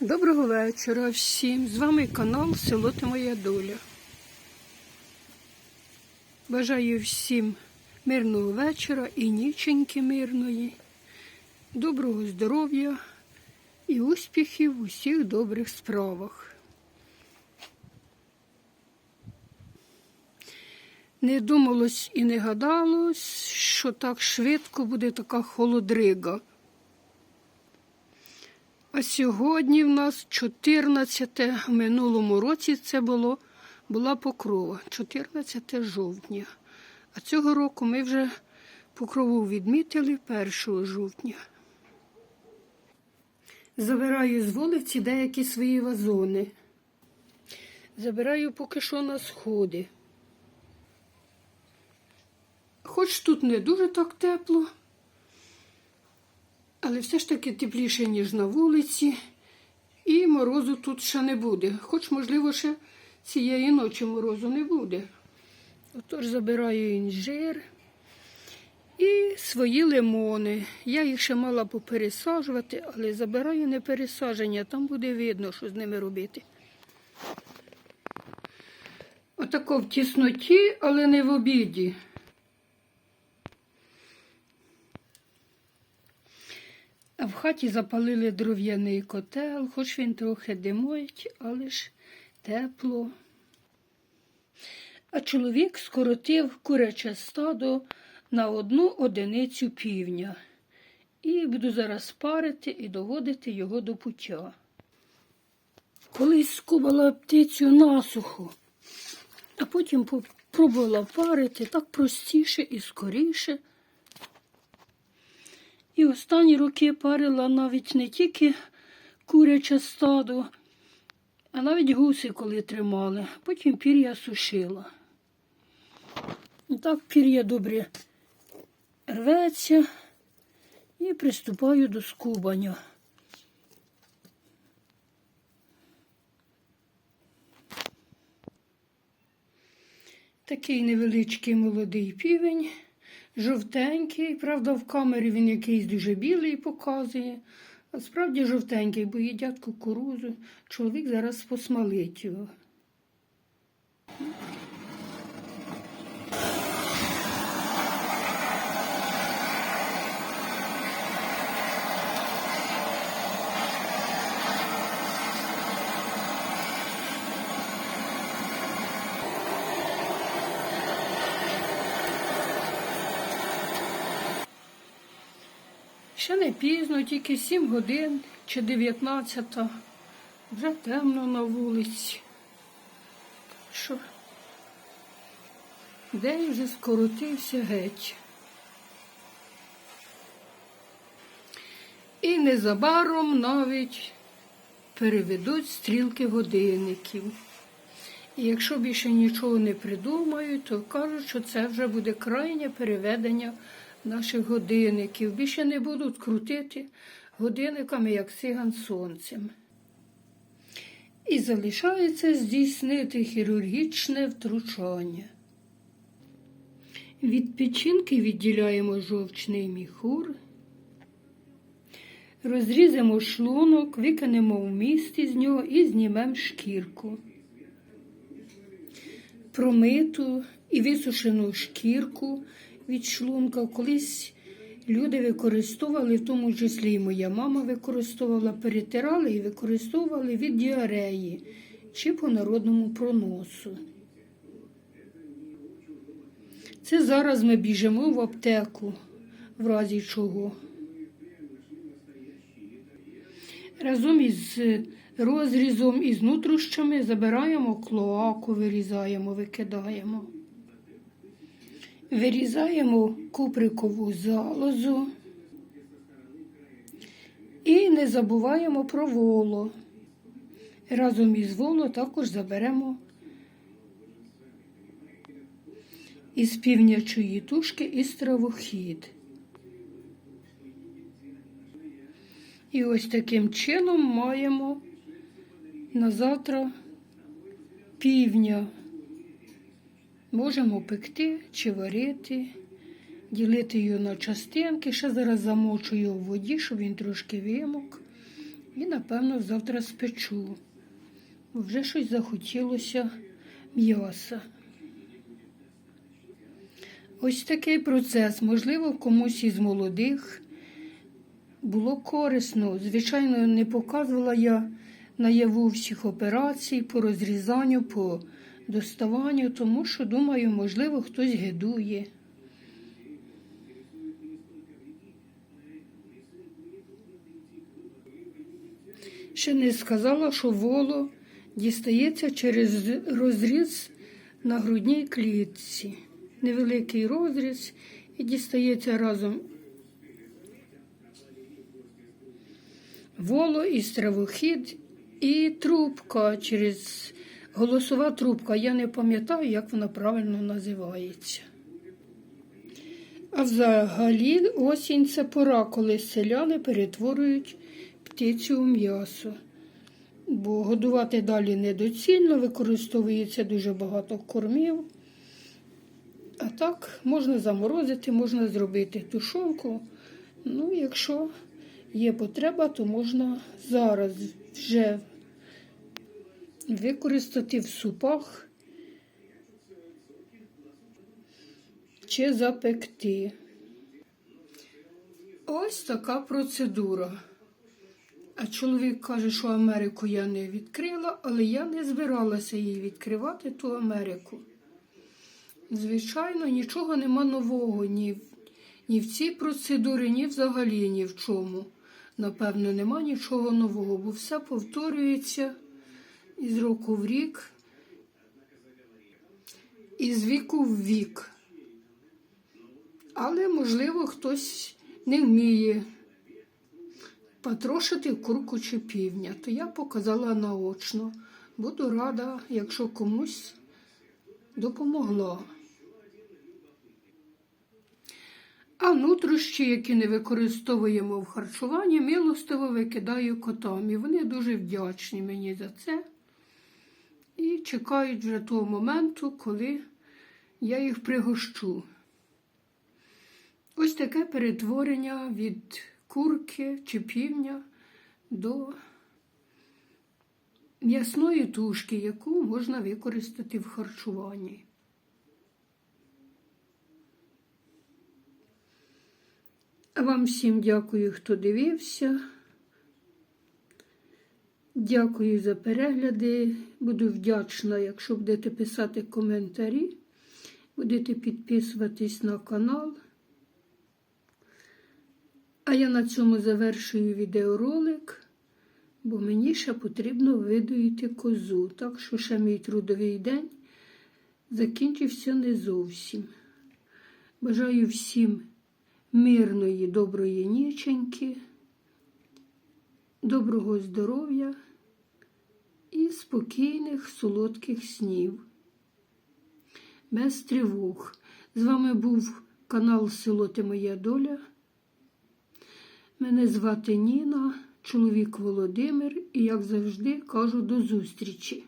Доброго вечора всім. З вами канал Село та Моя Доля. Бажаю всім мирного вечора і ніченьки мирної, доброго здоров'я і успіхів у всіх добрих справах. Не думалось і не гадалось, що так швидко буде така холодрига. А сьогодні в нас 14 в минулому році це було, була покрова, 14 жовтня. А цього року ми вже покрову відмітили 1 жовтня. Забираю з вулиці деякі свої вазони. Забираю поки що на сходи. Хоч тут не дуже так тепло, але все ж таки тепліше, ніж на вулиці, і морозу тут ще не буде. Хоч, можливо, ще цієї ночі морозу не буде. Отож забираю інжир і свої лимони. Я їх ще мала попересаджувати, але забираю не пересадження, там буде видно, що з ними робити. Отако в тісноті, але не в обіді. А в хаті запалили дров'яний котел, хоч він трохи димить, але ж тепло. А чоловік скоротив куряче стадо на одну одиницю півня. І буду зараз парити і доводити його до пуття. Колись скубала птицю насухо, а потім попробувала парити так простіше і скоріше. І останні роки парила навіть не тільки куряче стадо, а навіть гуси, коли тримали. Потім пір'я сушила. І так пір'я добре рветься і приступаю до скубання. Такий невеличкий молодий півень жовтенький. Правда, в камері він якийсь дуже білий показує. А справді жовтенький, бо їдять кукурузу. Чоловік зараз посмалить його. Ще не пізно, тільки 7 годин чи 19. Вже темно на вулиці. Що? День вже скоротився геть. І незабаром навіть переведуть стрілки годинників. І якщо більше нічого не придумають, то кажуть, що це вже буде крайнє переведення наших годинників. Більше не будуть крутити годинниками, як циган сонцем. І залишається здійснити хірургічне втручання. Від печінки відділяємо жовчний міхур, розрізаємо шлунок, викинемо вміст із нього і знімемо шкірку. Промиту і висушену шкірку від шлунка. Колись люди використовували, в тому числі і моя мама використовувала, перетирали і використовували від діареї чи по народному проносу. Це зараз ми біжимо в аптеку, в разі чого. Разом із розрізом і з нутрощами забираємо клоаку, вирізаємо, викидаємо. Вирізаємо куприкову залозу і не забуваємо про воло. Разом із воло також заберемо із півнячої тушки і стравохід. І ось таким чином маємо на завтра півня. Можемо пекти чи варити, ділити його на частинки. Ще зараз замочую в воді, щоб він трошки вимок. І, напевно, завтра спечу. Вже щось захотілося м'яса. Ось такий процес. Можливо, комусь із молодих було корисно. Звичайно, не показувала я наяву всіх операцій по розрізанню, по доставанню, тому що, думаю, можливо, хтось гидує. Ще не сказала, що воло дістається через розріз на грудній клітці. Невеликий розріз і дістається разом воло і стравохід, і трубка через голосова трубка. Я не пам'ятаю, як вона правильно називається. А взагалі осінь це пора, коли селяни перетворюють птицю у м'ясо. Бо годувати далі недоцільно, використовується дуже багато кормів. А так, можна заморозити, можна зробити тушонку. Ну, якщо є потреба, то можна зараз вже використати в супах чи запекти. Ось така процедура. А чоловік каже, що Америку я не відкрила, але я не збиралася її відкривати, ту Америку. Звичайно, нічого нема нового ні, ні в цій процедурі, ні взагалі ні в чому. Напевно, нема нічого нового, бо все повторюється із року в рік, із віку в вік. Але, можливо, хтось не вміє потрошити курку чи півня, то я показала наочно. Буду рада, якщо комусь допомогла. А нутрощі, які не використовуємо в харчуванні, милостиво викидаю котам. І вони дуже вдячні мені за це. Чекають вже того моменту, коли я їх пригощу. Ось таке перетворення від курки чи півня до м'ясної тушки, яку можна використати в харчуванні. Вам всім дякую, хто дивився. Дякую за перегляди. Буду вдячна, якщо будете писати коментарі, будете підписуватись на канал. А я на цьому завершую відеоролик, бо мені ще потрібно видоїти козу. Так що ще мій трудовий день закінчився не зовсім. Бажаю всім мирної, доброї ніченьки, доброго здоров'я і спокійних, солодких снів. Без тривог. З вами був канал Село Ти Моя Доля. Мене звати Ніна, чоловік Володимир, і, як завжди, кажу до зустрічі.